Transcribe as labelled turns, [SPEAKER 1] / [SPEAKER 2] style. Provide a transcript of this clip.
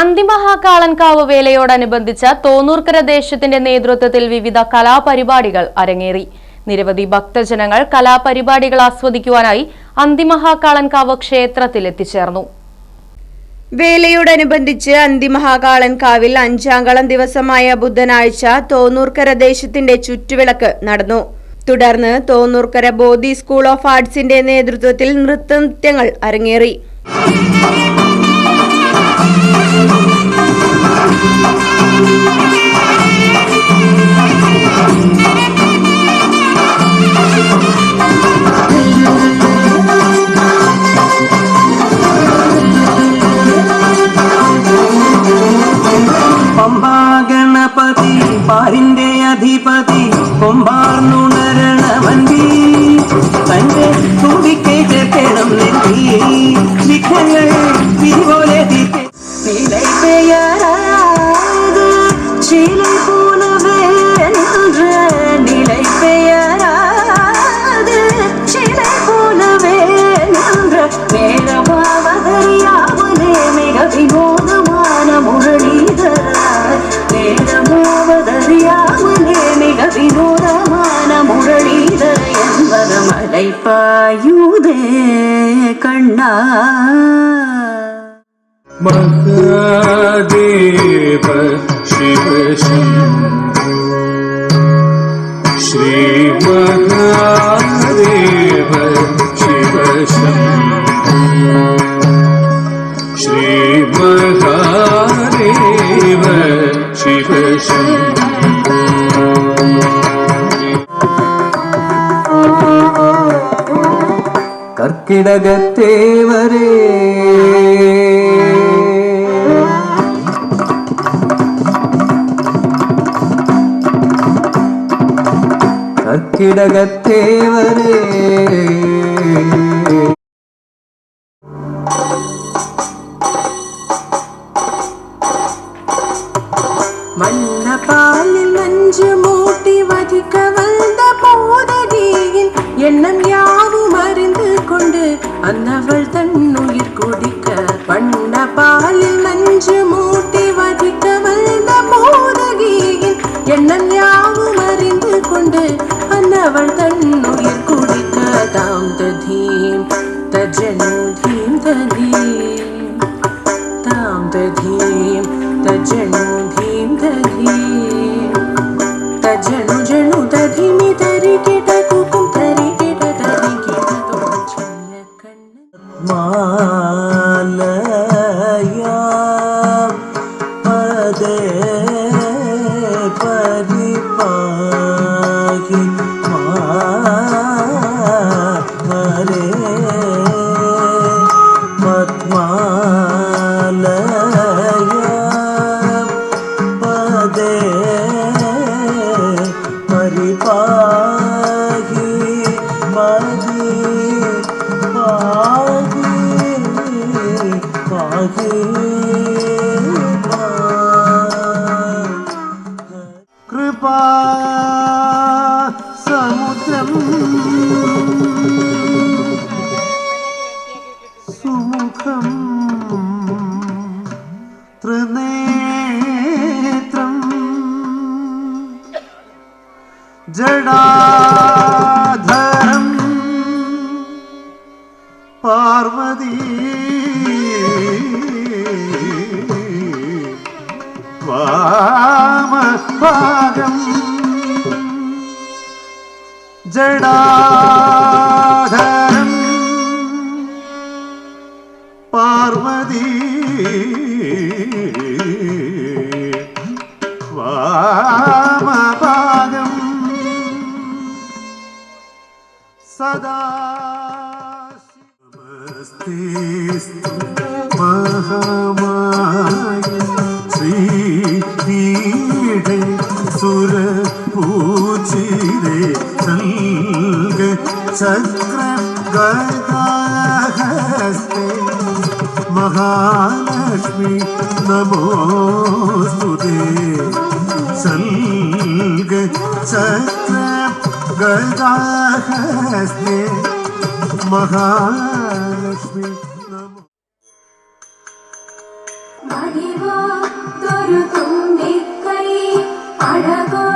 [SPEAKER 1] അന്തിമഹാകാളൻകാവ് വേലയോടനുബന്ധിച്ച് തോന്നൂർക്കര ദേശത്തിന്റെ നേതൃത്വത്തിൽ വിവിധ കലാപരിപാടികൾ അരങ്ങേറി. നിരവധി ഭക്തജനങ്ങൾ കലാപരിപാടികൾ ആസ്വദിക്കുവാനായി അന്തിമഹാക്കാളൻകാവ് ക്ഷേത്രത്തിൽ എത്തിച്ചേർന്നു.
[SPEAKER 2] വേലയോടനുബന്ധിച്ച് അന്തിമഹാകാളൻകാവിൽ അഞ്ചാംകളം ദിവസമായ ബുധനാഴ്ച തോന്നൂർക്കര ദേശത്തിന്റെ ചുറ്റുവിളക്ക് നടന്നു. തുടർന്ന് തോന്നൂർക്കര ബോധി സ്കൂൾ ഓഫ് ആർട്സിന്റെ നേതൃത്വത്തിൽ നൃത്തനൃത്യങ്ങൾ അരങ്ങേറി.
[SPEAKER 3] Thank you. श्री
[SPEAKER 4] महादेव शिव श्री महादेव शिव கற்கிடக
[SPEAKER 3] தேவரே கிடகத்தேவரே.
[SPEAKER 5] மன்னபாலில் நஞ்சு மூட்டி வதிக்க வந்த போதகியில் எண்ணம் யாவும் அறிந்து கொண்டு அன்னவள் தன்னுயிர் जनोधीं दधीं तां दधीं तजनुधीं दधीं तजनु जनु दधिमि
[SPEAKER 3] കൃപാ സമുദ്രം. സുമുഖം ത്രിനേത്രം. ജടാധരം. പാർവതി വാമഭാഗം ജടാധരം പാർവതി വാമഭാഗം സദാ മഹാമായ.
[SPEAKER 6] चक्रं गदाहस्ते महालक्ष्मी नमो सुदे सल्ग चक्रं गदाहस्ते महालक्ष्मी नमो। अड़गो